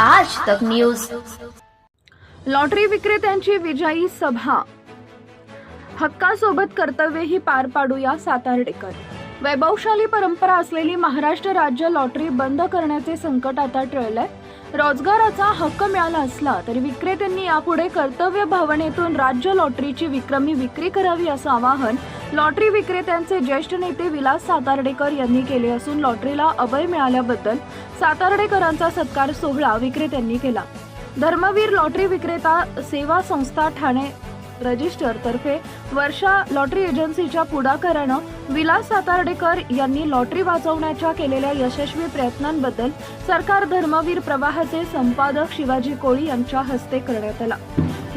आज तक news. Lottery विक्रेत्यांची विजयी सभा. हक्कासोबत कर्तव्यही पार पाडूया सातार्डेकर. वैभवशाली परंपरा असलेली महाराष्ट्र राज्य लॉटरी बंद करण्याचे संकट आता टळलंय. रोजगाराचा हक्क मिळाला असला तरी विक्रेत्यांनी यापुढे कर्तव्य भावनेतून राज्य लॉटरीची विक्रमी विक्री करावी असं आवाहन लॉटरी विक्रेत्यांचे ज्येष्ठ नेते विलास सातार्डेकर यांनी केले असून लॉटरीला अभय मिळाल्याबद्दल सातार्डेकरांचा सत्कार सोहळा विक्रेत्यांनी केला. धर्मवीर लॉटरी विक्रेता सेवा संस्था ठाणे रजिस्टर तर्फे वर्षा लॉटरी एजन्सीच्या पुढाकारानं विलास सातार्डेकर यांनी लॉटरी वाचवण्याच्या केलेल्या यशस्वी प्रयत्नांबद्दल सरकार धर्मवीर प्रवाहाचे संपादक शिवाजी कोळी यांच्या हस्ते करण्यात आला.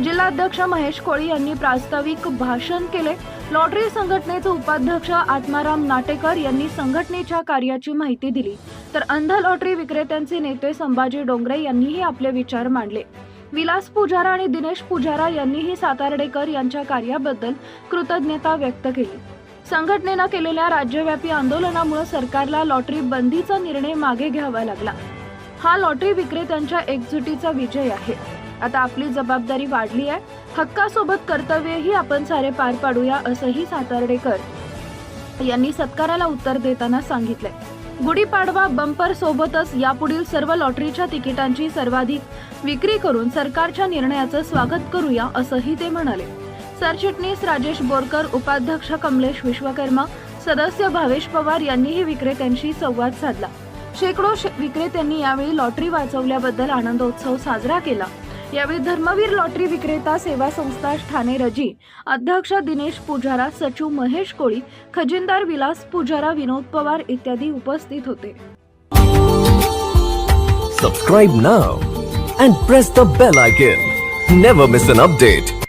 जिल्हाध्यक्ष महेश कोळी यांनी प्रास्ताविक भाषण केले. लॉटरी संघटनेचे उपाध्यक्ष आत्माराम नाटेकर यांनी संघटनेच्या कार्याची माहिती दिली. तर अंध लॉटरी विक्रेत्यांचे नेते संभाजी डोंगरे यांनीही आपले विचार मांडले. विलास पुजारा आणि दिनेश पुजारा यांनीही सातार्डेकर यांच्या कार्याबद्दल कृतज्ञता व्यक्त केली. संघटनेनं केलेल्या राज्यव्यापी आंदोलनामुळे सरकारला लॉटरी बंदीचा निर्णय मागे घ्यावा लागला. हा लॉटरी विक्रेत्यांच्या एकजुटीचा विजय आहे. आता आपली जबाबदारी वाढली आहे. हक्कासोबत कर्तव्यही आपण सारे पार पाडूया असंही सातार्डेकर यांनी सत्काराला उत्तर देताना सांगितले गुढीपाडवा बंपर सोबतच यापुढील सर्व लॉटरीच्या तिकिटांची सर्वाधिक विक्री करून सरकारच्या निर्णयाचं स्वागत करूया असंही ते म्हणाले. सरचिटणीस राजेश बोरकर उपाध्यक्ष कमलेश विश्वकर्मा सदस्य भावेश पवार यांनीही विक्रेत्यांशी संवाद साधला. शेकडो शे- विक्रेत्यांनी यावेळी लॉटरी वाचवल्याबद्दल आनंदोत्सव साजरा केला. यावेळी धर्मवीर लॉटरी विक्रेता सेवा संस्था ठाणे रजी. अध्यक्ष दिनेश पुजारा सचिव महेश कोळी खजिनदार विलास पुजारा विनोद पवार इत्यादी उपस्थित होते. Subscribe now and press the bell icon never miss an update